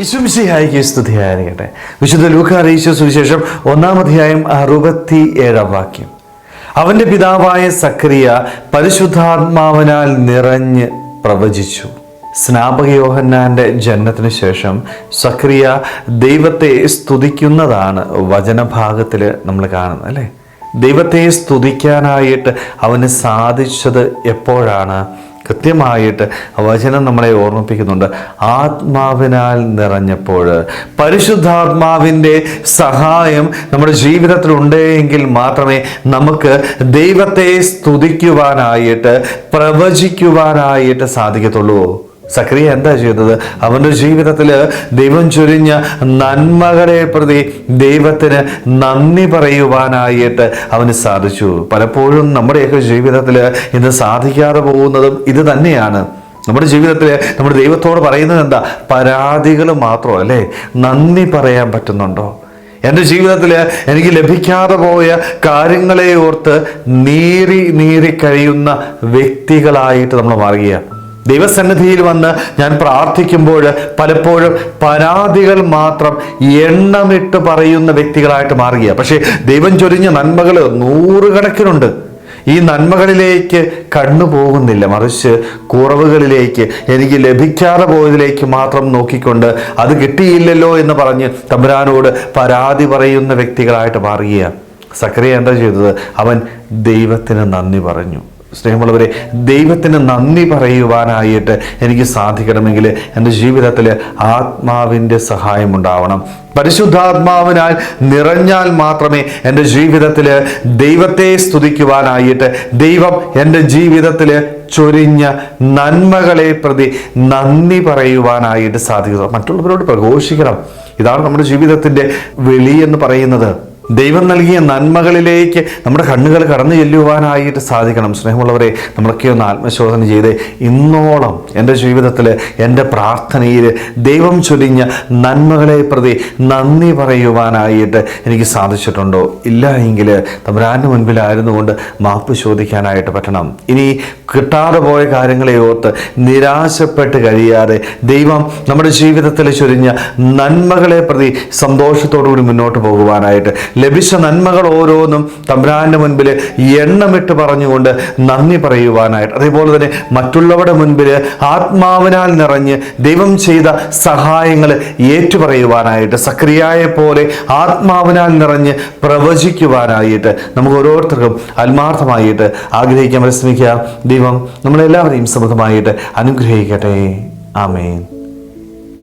വിശുംസിഹായിക്ക് സ്തുതിയായിരിക്കട്ടെ വിശുദ്ധ ലൂക്ക അറിയിച്ച സുവിശേഷം ഒന്നാം അധ്യായം അറുപത്തി ഏഴാം വാക്യം. അവന്റെ പിതാവായ സക്രിയ പരിശുദ്ധാത്മാവിനാൽ നിറഞ്ഞ് പ്രവചിച്ചു. സ്നാപക യോഹന്നാന്റെ ജനനത്തിന് ശേഷം സക്രിയ ദൈവത്തെ സ്തുതിക്കുന്നതാണ് വചനഭാഗത്തിൽ നമ്മൾ കാണുന്നത് അല്ലേ? ദൈവത്തെ സ്തുതിക്കാനായിട്ട് അവന് സാധിച്ചത് എപ്പോഴാണ്? കൃത്യമായിട്ട് വചനം നമ്മളെ ഓർമ്മിപ്പിക്കുന്നുണ്ട്. ആത്മാവിനാൽ നിറഞ്ഞപ്പോൾ പരിശുദ്ധാത്മാവിന്റെ സഹായം നമ്മുടെ ജീവിതത്തിൽ ഉണ്ടെങ്കിൽ മാത്രമേ നമുക്ക് ദൈവത്തെ സ്തുതിക്കുവാനായിട്ട് പ്രവചിക്കുവാനായിട്ട് സാധിക്കത്തുള്ളൂ. സക്രിയ എന്താ ചെയ്തത് അവന്റെ ജീവിതത്തിൽ ദൈവം ചൊരിഞ്ഞ നന്മകളെ പ്രതി ദൈവത്തിന് നന്ദി പറയുവാനായിട്ട് അവന് സാധിച്ചു. പലപ്പോഴും നമ്മുടെയൊക്കെ ജീവിതത്തിൽ ഇന്ന് സാധിക്കാതെ പോകുന്നതും ഇത് തന്നെയാണ്. നമ്മുടെ ജീവിതത്തിൽ നമ്മുടെ ദൈവത്തോട് പറയുന്നത് എന്താ? പരാതികൾ മാത്രം അല്ലേ? നന്ദി പറയാൻ പറ്റുന്നുണ്ടോ? എന്റെ ജീവിതത്തിൽ എനിക്ക് ലഭിക്കാതെ പോയ കാര്യങ്ങളെ ഓർത്ത് നീറി നീറി കഴിയുന്ന വ്യക്തികളായിട്ട് നമ്മൾ മാറുകയാണ്. ദൈവസന്നിധിയിൽ വന്ന് ഞാൻ പ്രാർത്ഥിക്കുമ്പോൾ പലപ്പോഴും പരാതികൾ മാത്രം എണ്ണമിട്ട് പറയുന്ന വ്യക്തികളായിട്ട് മാറുകയാണ്. പക്ഷേ ദൈവം ചൊരിഞ്ഞ നന്മകൾ നൂറുകണക്കിനുണ്ട്. ഈ നന്മകളിലേക്ക് കണ്ണു പോകുന്നില്ല. മറിച്ച് കുറവുകളിലേക്ക് എനിക്ക് ലഭിക്കാതെ പോയതിലേക്ക് മാത്രം നോക്കിക്കൊണ്ട് അത് കിട്ടിയില്ലല്ലോ എന്ന് പറഞ്ഞ് തമ്പുരാനോട് പരാതി പറയുന്ന വ്യക്തികളായിട്ട് മാറുകയാണ്. സക്രിയ എന്താ ചെയ്തത്? അവൻ ദൈവത്തിന് നന്ദി പറഞ്ഞു. സ്നേഹമുള്ളവരെ ദൈവത്തിന് നന്ദി പറയുവാനായിട്ട് എനിക്ക് സാധിക്കണമെങ്കിൽ എന്റെ ജീവിതത്തിൽ ആത്മാവിന്റെ സഹായം ഉണ്ടാവണം. പരിശുദ്ധാത്മാവിനാൽ നിറഞ്ഞാൽ മാത്രമേ എന്റെ ജീവിതത്തിൽ ദൈവത്തെ സ്തുതിക്കുവാനായിട്ട് ദൈവം എന്റെ ജീവിതത്തിൽ ചൊരിഞ്ഞ നന്മകളെ പ്രതി നന്ദി പറയുവാനായിട്ട് സാധിക്കുക മറ്റുള്ളവരോട് പ്രഘോഷിക്കണം. ഇതാണ് നമ്മുടെ ജീവിതത്തിന്റെ വെളി എന്ന് പറയുന്നത്. ദൈവം നൽകിയ നന്മകളിലേക്ക് നമ്മുടെ കണ്ണുകൾ കടന്നു ചെല്ലുവാനായിട്ട് സാധിക്കണം. സ്നേഹമുള്ളവരെ നമ്മളൊക്കെ ഒന്ന് ആത്മശോധന ചെയ്ത് ഇന്നോളം എന്റെ ജീവിതത്തിൽ എന്റെ പ്രാർത്ഥനയിൽ ദൈവം ചൊരിഞ്ഞ നന്മകളെ പ്രതി നന്ദി പറയുവാനായിട്ട് എനിക്ക് സാധിച്ചിട്ടുണ്ടോ? ഇല്ല എങ്കിൽ തമ്പുരാന്റെ മുൻപിലായിരുന്നു കൊണ്ട് മാപ്പ് ചോദിക്കാനായിട്ട് പറ്റണം. ഇനി കിട്ടാതെ പോയ കാര്യങ്ങളെ ഓർത്ത് നിരാശപ്പെട്ട് കഴിയാതെ ദൈവം നമ്മുടെ ജീവിതത്തിൽ ചൊരിഞ്ഞ നന്മകളെ പ്രതി സന്തോഷത്തോടുകൂടി മുന്നോട്ട് പോകുവാനായിട്ട് ലഭിച്ച നന്മകൾ ഓരോന്നും തമ്പുരാന്റെ മുൻപിൽ എണ്ണമിട്ട് പറഞ്ഞുകൊണ്ട് നന്ദി പറയുവാനായിട്ട്. അതേപോലെ തന്നെ മറ്റുള്ളവരുടെ മുൻപിൽ ആത്മാവിനാൽ നിറഞ്ഞ് ദൈവം ചെയ്ത സഹായങ്ങൾ ഏറ്റുപറയുവാനായിട്ട് സക്രിയായെ പോലെ ആത്മാവിനാൽ നിറഞ്ഞ് പ്രവചിക്കുവാനായിട്ട് നമുക്ക് ഓരോരുത്തർക്കും ആത്മാർത്ഥമായിട്ട് ആഗ്രഹിക്കാൻ പരിശ്രമിക്കുക. ദൈവം നമ്മളെല്ലാവരെയും സമൃദ്ധമായിട്ട് അനുഗ്രഹിക്കട്ടെ. ആമേൻ.